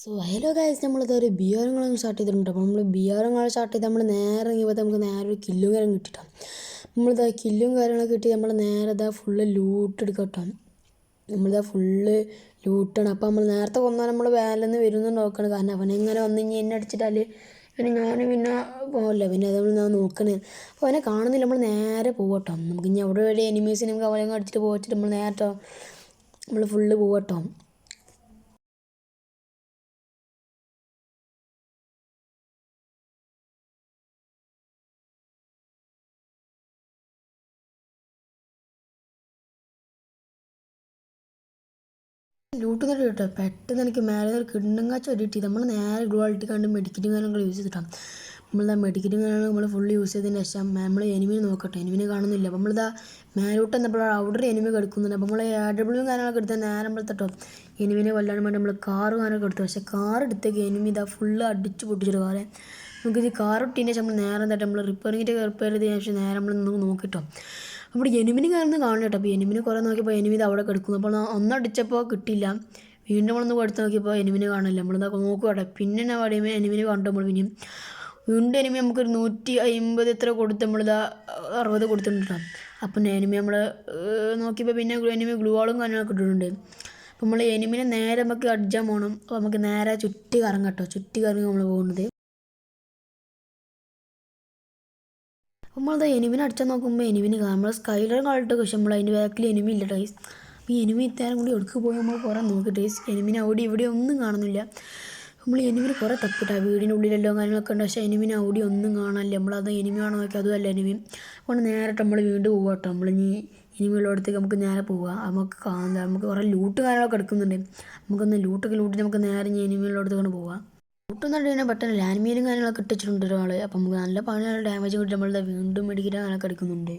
So hello guys നമ്മളിത് ഒരു ബിയറുകളും start ചെയ്തിട്ടുണ്ട്. അപ്പോൾ നമ്മൾ ബിയോരങ്ങൾ സ്റ്റാർട്ട് ചെയ്ത് നമ്മൾ നേരെ ഇറങ്ങിയപ്പോൾ നമുക്ക് നേരെ ഒരു കില്ലും കാര്യം കിട്ടിയിട്ടാണ് നമ്മളിതാ കില്ലും കാര്യങ്ങളൊക്കെ കിട്ടി നമ്മൾ നേരെ ഇതാ ഫുള്ള് ലൂട്ട് എടുക്കട്ടോ. കേട്ടോ നമ്മളിതാ ഫുള്ള് ലൂട്ടാണ് അപ്പോൾ നമ്മൾ നേരത്തെ കൊന്നാൽ നമ്മൾ വേലെന്ന് വരുന്നു നോക്കണം. കാരണം അവനെ അവനെങ്ങനെ വന്ന് കഴിഞ്ഞാൽ എന്നെ അടിച്ചിട്ടാൽ പിന്നെ ഞാൻ പിന്നെ പോകില്ല പിന്നെ അത് ഞാൻ നോക്കണേ. അപ്പോൾ അവനെ കാണുന്നില്ല. നമ്മൾ നേരെ പോകട്ടോ നമുക്ക് ഇനി അവിടെ എവിടെ എനിമീസിനെ നമുക്ക് അവനെ അടിച്ചിട്ട് പോയിട്ട് നമ്മൾ നേരട്ടോ നമ്മൾ ഫുള്ള് പോകട്ടോ ലൂട്ടുന്നിട്ട് കേട്ടോ. പെട്ടെന്ന് എനിക്ക് മേലെ ഒരു കിണ്ണങ്ങാച്ച ഒരിട്ടി നമ്മൾ നേരെ ഗ്ലോളിറ്റി കണ്ട് മെഡിക്കറ്റും കാര്യങ്ങൾ യൂസ് ചെയ്തിട്ടാണ് നമ്മളിതാ മെഡിക്കറ്റും കാര്യങ്ങൾ നമ്മൾ ഫുള്ള് യൂസ് ചെയ്തതിന് ശേഷം നമ്മൾ എനിമിനെ നോക്കട്ടെ. എനിമിനെ കാണുന്നില്ല. അപ്പോൾ നമ്മളിതാ മേലോട്ട് വന്നപ്പോൾ അവിടെ ഒരു എനിമി കിടക്കുന്നുണ്ട്. അപ്പോൾ നമ്മൾ എ ഡബ്ല്യൂ കാര്യങ്ങളൊക്കെ എടുത്താൽ നേരെ നമ്മൾ തട്ടോ. എനിമിനെ കൊല്ലാൻ വേണ്ടി നമ്മൾ കാർ കാര്യങ്ങളൊക്കെ എടുത്തു. പക്ഷേ കാർ എടുത്തേക്ക് എനിമി ഇതാ ഫുള്ള് അടിച്ച് പൊട്ടിച്ചിട്ട് കാറേ നമുക്കിത് കാർ ശേഷം നമ്മൾ നേരെ തട്ടെ നമ്മൾ റിപ്പയറിങ്ങിന്റെ റിപ്പയർ ചെയ്തതിന് ശേഷം നേരെ നമ്മൾ നോക്കിട്ടോ അപ്പോൾ എനിമിന് കാരണം കാണണം കേട്ടോ. അപ്പോൾ എനിമിന് കുറേ നോക്കിയപ്പോൾ എനിമി ഇത് അവിടെ കിടക്കുന്നു. അപ്പോൾ ഒന്നടിച്ചപ്പോൾ കിട്ടില്ല വീണ്ടും നമ്മളൊന്ന് കൊടുത്ത് നോക്കിയപ്പോൾ എനിമിന് കാണില്ല നമ്മളിതൊക്കെ നോക്കുക പിന്നെ എന്നാ പറയുമ്പോൾ എനിമിന് കണ്ടു നമ്മൾ പിന്നെയും വീണ്ടും എനിമി നമുക്കൊരു നൂറ്റി അമ്പത് എത്ര കൊടുത്ത് നമ്മളിതാ അറുപത് കൊടുത്തിട്ടുണ്ട് അപ്പം എനിമി നമ്മൾ നോക്കിയപ്പോൾ പിന്നെ എനിമി ഗ്ലൂ വാളും കാര്യങ്ങളൊക്കെ ഇട്ടിട്ടുണ്ട്. അപ്പോൾ നമ്മൾ എനിമിനെ നേരെ നമുക്ക് അടിച്ചാൽ പോകണം. അപ്പോൾ നമുക്ക് നേരെ ചുറ്റി കറങ്ങട്ടോ ചുറ്റി കറങ്ങി നമ്മൾ പോകുന്നത്. നമ്മളത് എനിമിനെ അടിച്ചാൽ നോക്കുമ്പോൾ എനിമിന് നമ്മൾ സ്കൈലർ കളിട്ട് പക്ഷെ നമ്മൾ അതിന്റെ ബാക്കിൽ എനിമി ഇല്ല ടൈസ് അപ്പോൾ ഈ എനിമി ഇത്തേരം കൂടി എടുക്ക് പോയി നമ്മൾ കുറേ നോക്കി ടൈസ് എനിമിനെ അവിടെ ഇവിടെ ഒന്നും കാണുന്നില്ല. നമ്മൾ എനിമിന് കുറേ തപ്പിട്ടാ. വീടിന്റെ ഉള്ളിലെല്ലോ കാര്യങ്ങളൊക്കെ ഉണ്ട്. പക്ഷേ എനിമിനെ അവിടെ ഒന്നും കാണാനില്ല. നമ്മളത് എനിമി ആണോ നോക്കി അതുമല്ല എനിമി അപ്പോൾ നേരിട്ട് നമ്മൾ വീണ്ടും പോകാം കേട്ടോ. നമ്മൾ ഇനി ഇനിമുള്ളടത്തേക്ക് നമുക്ക് നേരെ പോവുക നമുക്ക് കാണാൻ നമുക്ക് കുറേ ലൂട്ട് കാര്യങ്ങളൊക്കെ എടുക്കുന്നുണ്ട്. നമുക്കൊന്ന് ലൂട്ടൊക്കെ ലൂട്ടിട്ട് നമുക്ക് നേരെ ഇനി ഇനിമുള്ളടത്തേക്കാണ് പോവാം. ഒട്ടും തന്നെ പെട്ടെന്ന് ലാൻഡ് മീനും കാര്യങ്ങളൊക്കെ ഇട്ടിട്ടുണ്ട് ഒരാൾ അപ്പം നമുക്ക് നല്ല പണി ഡാമേജ് കിട്ടി. വീണ്ടും മെഡിക്കറ്റ് അങ്ങനെയൊക്കെ എടുക്കുന്നുണ്ട്.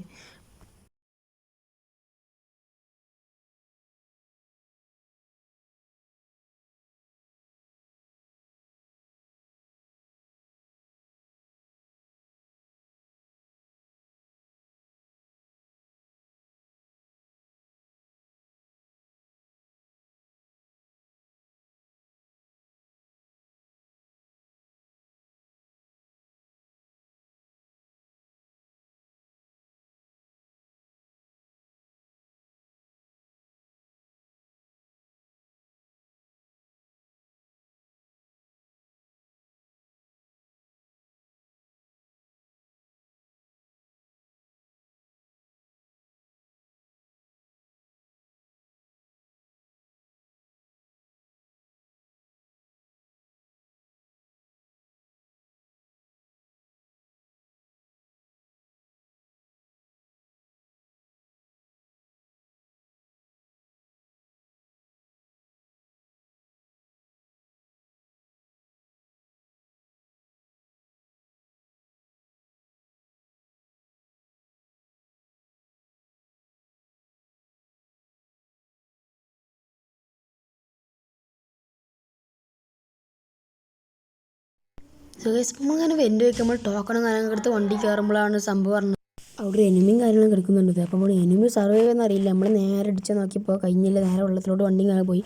സോ ഗൈസ് നമ്മൾ ഇങ്ങനെ വെന്റ് വയ്ക്കുമ്പോൾ ടോക്കണും കാര്യങ്ങളൊക്കെ എടുത്ത് വണ്ടി കയറുമ്പോഴാണ് സംഭവം പറഞ്ഞത്. അവിടെ എനിമിയും കാര്യങ്ങളും കിടക്കുന്നുണ്ട്. അപ്പോൾ നമ്മൾ എനിമി സർവൈവ് എന്നറിയില്ല നമ്മൾ നേരെ അടിച്ച് നോക്കിയപ്പോൾ കഴിഞ്ഞില്ല. നേരെ വെള്ളത്തിലോട്ട് വണ്ടി കാണാൻ പോയി.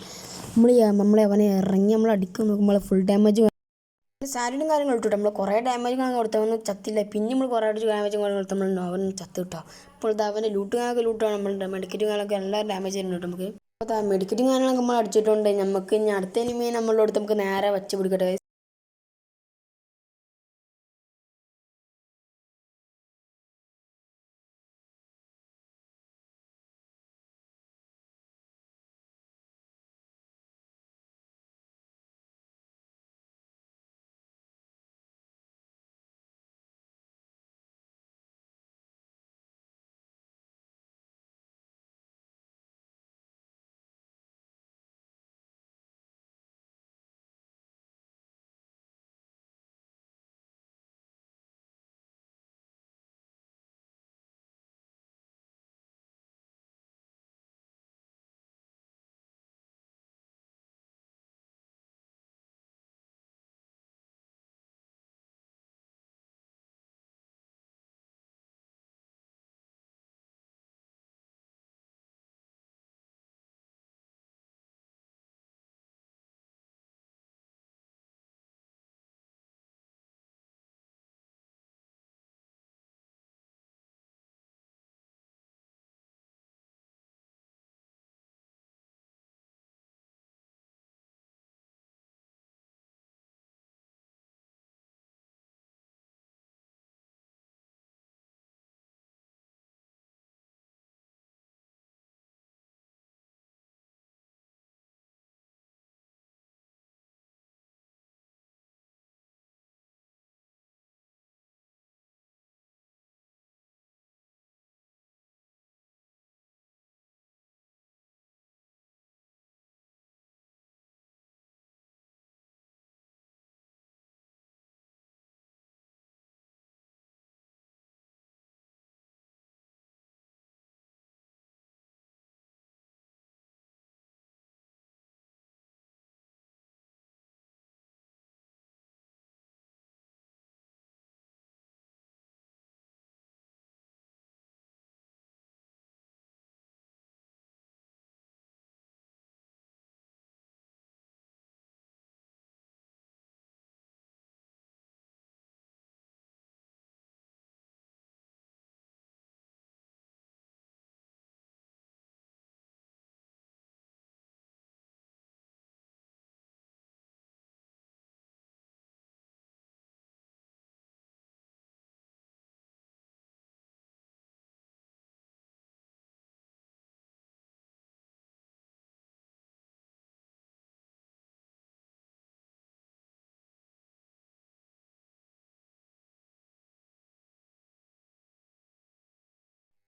നമ്മൾ നമ്മളെ അവനെ ഇറങ്ങി നമ്മൾ അടിക്കാൻ നോക്കുമ്പോൾ ഫുൾ ഡാമേജ് സാലഡും കാര്യങ്ങളും. ഇട്ടു നമ്മൾ കുറേ ഡാമേജ് കാണാൻ കൊടുത്തവന് ചത്തില്ല. പിന്നെ നമ്മൾ കുറേ അടിച്ച് ഡാമേജ് കാര്യങ്ങൾ കൊടുത്ത് നമ്മൾ അവൻ ചത്ത് കിട്ടോ അപ്പോൾ അവന്റെ ലൂട്ട് കാര്യങ്ങളൊക്കെ ലൂട്ടാണ് നമ്മളുടെ മെഡിക്കറ്റ് കാര്യങ്ങളൊക്കെ എല്ലാ ഡാമേജ് ചെയ്യുന്നുണ്ട് നമുക്ക്. അപ്പോൾ മെഡിക്കറ്റ് കാര്യങ്ങളൊക്കെ നമ്മൾ അടിച്ചിട്ടുണ്ട്. നമുക്ക് ഇനി അടുത്ത എനിമിയെ നമ്മളോട് നമുക്ക് നേരെ വച്ച് പിടിക്കട്ടെ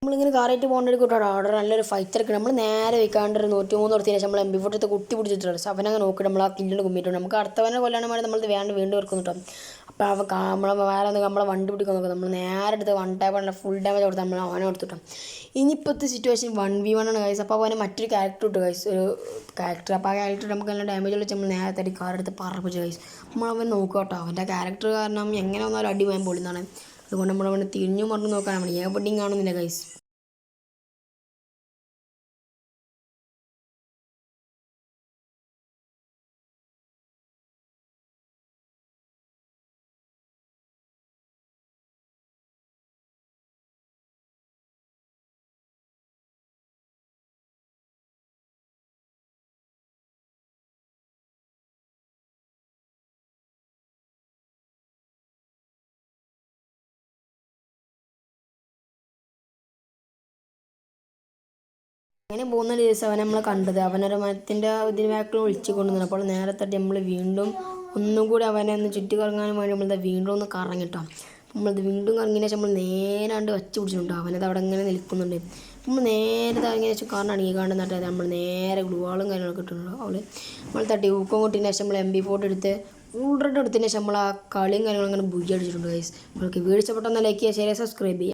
നമ്മളിങ്ങനെ കാറായിട്ട് പോകേണ്ട കൂട്ടാണ് അവിടെ നല്ലൊരു ഫൈറ്റ് ഇറക്കണം നമ്മൾ നേരെ വെക്കാണ്ട് ഒരു നൂറ്റി മൂന്ന് ശേഷം നമ്മൾ എം ബി ഫോട്ടത്തെ കുട്ടി പിടിച്ചിട്ടുണ്ട് സോ അവനങ്ങനെ നോക്കി നമ്മൾ ആ കില്ലിന് കുമ്മിട്ടുണ്ട് നമുക്ക് അടുത്തവനെ കൊല്ലാണ് നമ്മൾ വേണ്ട വീണ്ടും വർക്കും കേട്ടോ അപ്പോൾ അവ നമ്മളെ വേറെ നമ്മളെ വണ്ടി പിടിക്കാൻ നോക്കാം. നമ്മൾ നേരെ എടുത്ത് വൺ ടൈപ്പ് ഫുൾ ഡാമേജ് കൊടുത്ത് നമ്മൾ അവനെ കൊടുത്തിട്ടും ഇനിയിപ്പോഴത്തെ സിറ്റുവേഷൻ വൺ വി വൺ ആണ് കൈസ് അപ്പോൾ അവനെ മറ്റൊരു ക്യാരക്ടർ ഇട്ട് കൈസ് ഒരു ക്യാരക്ടർ അപ്പോൾ ആ ക്യാരക്ടർ നമുക്ക് നല്ല ഡാമേജ് വിളിച്ച് നമ്മൾ നേരെ അടി കാർ എടുത്ത് പറപ്പിച്ചു കൈസ് നമ്മൾ അവൻ നോക്കുക കേട്ടോ. അവന്റെ ക്യാരക്ടർ കാരണം എങ്ങനെ വന്നാലും അടി പോയാൻ പൊളിന്നാണ്. അതുകൊണ്ട് നമ്മൾ അവനെ തിരിഞ്ഞു മറിഞ്ഞു നോക്കാൻ നമ്മൾ എവിടെയും കാണുന്നില്ല ഗൈസ് അങ്ങനെ പോകുന്ന ദിവസം അവൻ നമ്മൾ കണ്ടത്. അവനൊരു മരത്തിന്റെ ഇതിന് ബാക്കിൽ വിളിച്ചു കൊണ്ടുവന്നു. അപ്പോൾ നേരെ തട്ടി നമ്മൾ വീണ്ടും ഒന്നും കൂടി അവനെ ഒന്ന് ചുറ്റി കറങ്ങാനും വേണ്ടി നമ്മളത് വീണ്ടും ഒന്ന് കറങ്ങിട്ടോ. നമ്മളത് വീണ്ടും കറങ്ങിയ ശേഷം നമ്മൾ നേരാണ്ട് വച്ച് പിടിച്ചിട്ടുണ്ടോ? അവനത് അവിടെ ഇങ്ങനെ നിൽക്കുന്നുണ്ട്. നമ്മൾ നേരെ ഇറങ്ങിയ ശേഷം ഈ കാണുന്ന നട്ടത് നമ്മൾ നേരെ ഗുളുവാളും കാര്യങ്ങളൊക്കെ ഇട്ടിട്ടുണ്ട്? അവൾ നമ്മൾ തട്ടി ഊക്കം കൊട്ടിന് ശേഷം നമ്മൾ എം ബി ഫോട്ടോ എടുത്ത് ഫുൾ റെഡ് എടുത്തതിന് ശേഷം നമ്മൾ ആ കളിയും കാര്യങ്ങളും അങ്ങനെ ബുജി അടിച്ചിട്ടുണ്ട് ഗൈസ് നമ്മൾക്ക് വീഴ്ചപ്പെട്ടൊന്ന് ലൈക്ക് ചെയ്യുക ശരി സബ്സ്ക്രൈബ് ചെയ്യുക